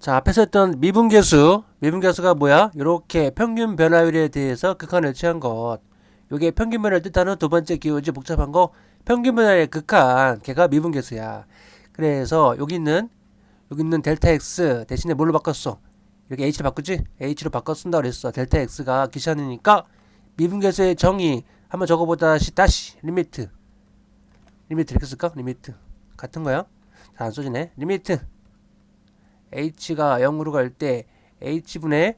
자, 앞에서 했던 미분계수, 미분계수가 뭐야? 이렇게 평균 변화율에 대해서 극한을 취한 것. 요게 평균 변화를 뜻하는 두 번째 기호지 복잡한 거 평균 변화의 극한 걔가 미분계수야. 그래서 여기 있는 여기 있는 델타 x 대신에 뭘로 바꿨어? 이렇게 h로 바꾸지? h로 바꿔 쓴다 그랬어. 델타 x가 기시하니까 미분계수의 정의 한번 적어보다 다시 다시 리미트 리미트 이렇게 쓸까? 리미트 같은 거야? 잘 안 써지네. 리미트 h가 0으로 갈 때 h분의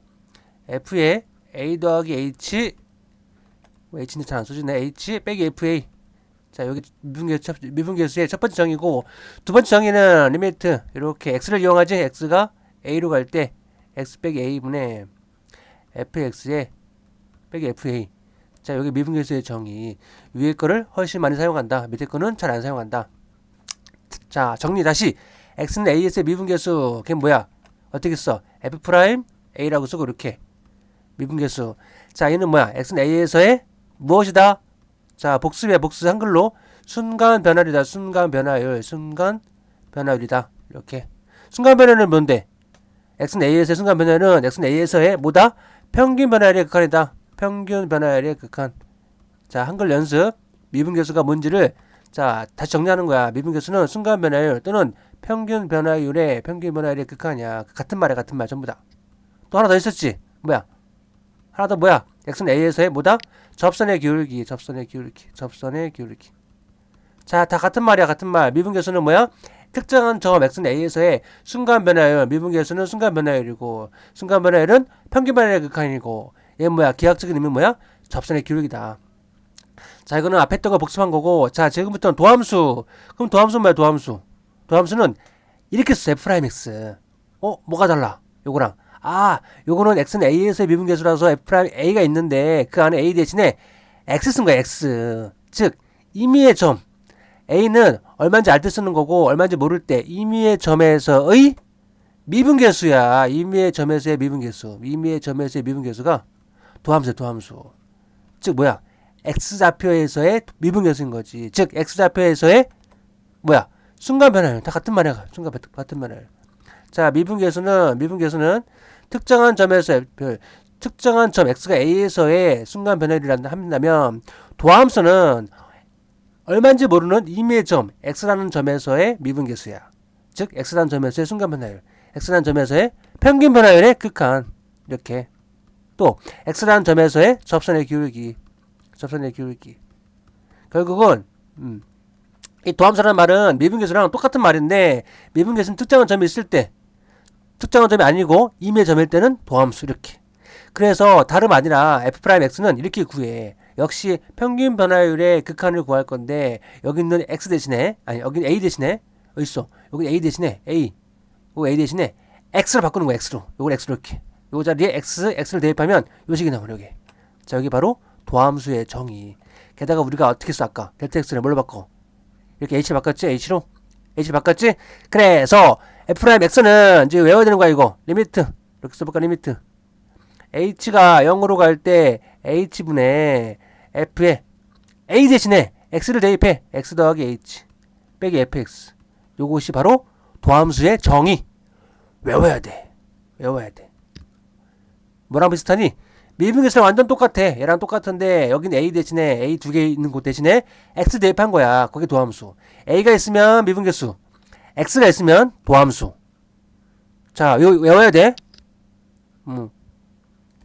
f의 a 더하기 h 뭐 h는 잘 안 써지네. h 빼기 fa 자 여기 미분계수의 첫 번째 정의고 두 번째 정의는 리미트. 이렇게 x를 이용하지 x가 a로 갈 때 x 빼기 a분의 fx의 빼기 fa 자 여기 미분계수의 정의. 위에 거를 훨씬 많이 사용한다. 밑에 거는 잘 안 사용한다. 자 정리 다시 x는 as의 미분계수. 걔 뭐야? 어떻게 써? F 프라임 a라고 쓰고 이렇게. 미분계수. 자 얘는 뭐야? X는 a에서의 무엇이다? 자 복습이야 복습. 한글로 순간 변화율이다. 순간 변화율. 순간 변화율이다. 이렇게. 순간 변화율은 뭔데? X는 a에서의 순간 변화율은 x는 a에서의 뭐다? 평균 변화율의 극한이다. 평균 변화율의 극한. 자 한글 연습. 미분계수가 뭔지를 자 다시 정리하는 거야. 미분계수는 순간 변화율 또는 평균 변화율의 평균 변화율의 극한이야. 같은 말이야 같은 말. 전부 다. 또 하나 더 있었지. 뭐야? 하나 더 뭐야? x는 a에서의 뭐다? 접선의 기울기 접선의 기울기 접선의 기울기. 자 다 같은 말이야 같은 말. 미분계수는 뭐야? 특정한 점 x는 a에서의 순간 변화율. 미분계수는 순간 변화율이고 순간 변화율은 평균 변화율의 극한이고. 얘 뭐야? 기하학적인 의미 뭐야? 접선의 기울기다. 자 이거는 앞에 했던 거 복습한 거고. 자 지금부터는 도함수. 그럼 도함수는 뭐야 도함수 도함수는 이렇게 써 f'x 어 뭐가 달라? 요거랑. 아 요거는 x는 a에서의 미분계수라서 f a가 있는데 그 안에 a 대신에 x 쓴 거야 x. 즉 임의의 점. A는 얼마인지 알 때 쓰는 거고 얼마인지 모를 때 임의의 점에서의 미분계수야. 임의의 점에서의 미분계수. 임의의 점에서의 미분계수가 도함수 도함수. 즉 뭐야? X좌표에서의 미분계수인 거지. 즉 x좌표에서의 뭐야 순간 변화율 다 같은 말이야. 순간 변- 같은 말이야 자 미분계수는 미분계수는 특정한 점에서 별 특정한 점 x가 a에서의 순간 변화율이라 한다면 도함수는 얼마인지 모르는 임의의 점 x라는 점에서의 미분계수야. 즉 x라는 점에서의 순간 변화율 x라는 점에서의 평균 변화율의 극한 이렇게. 또 x라는 점에서의 접선의 기울기 접선의 기울기. 결국은 음, 이 도함수라는 말은 미분계수랑 똑같은 말인데 미분계수는 특정한 점이 있을 때 특정한 점이 아니고 임의 점일 때는 도함수 이렇게. 그래서 다름 아니라 f'x는 이렇게 구해. 역시 평균 변화율의 극한을 구할 건데 여기 있는 x 대신에 아니 여기 a 대신에 어디 있어. 여기 a 대신에 a 요 a 대신에 x를 바꾸는 거야 x로. 요걸 x로 이렇게. 요 자리에 x x를 대입하면 요 식이 나오는 여기 자 여기 바로 도함수의 정의. 게다가 우리가 어떻게 써 아까? 델타 x를 뭘로 바꿔 이렇게 h 바꿨지? H로? H 바꿨지? 그래서 f'x는 이제 외워야 되는 거야 이거. 리미트. 이렇게 써볼까 리미트. H가 0으로 갈 때 h분의 f에 a 대신에 x를 대입해. X 더하기 h 빼기 fx 요것이 바로 도함수의 정의. 외워야 돼. 외워야 돼. 뭐랑 비슷하니 미분계수랑 완전 똑같아. 얘랑 똑같은데 여긴 a 대신에 a 두 개 있는 곳 대신에 x 대입한 거야. 거기 도함수. A가 있으면 미분계수. X가 있으면 도함수. 자 이거 외워야 돼. 음.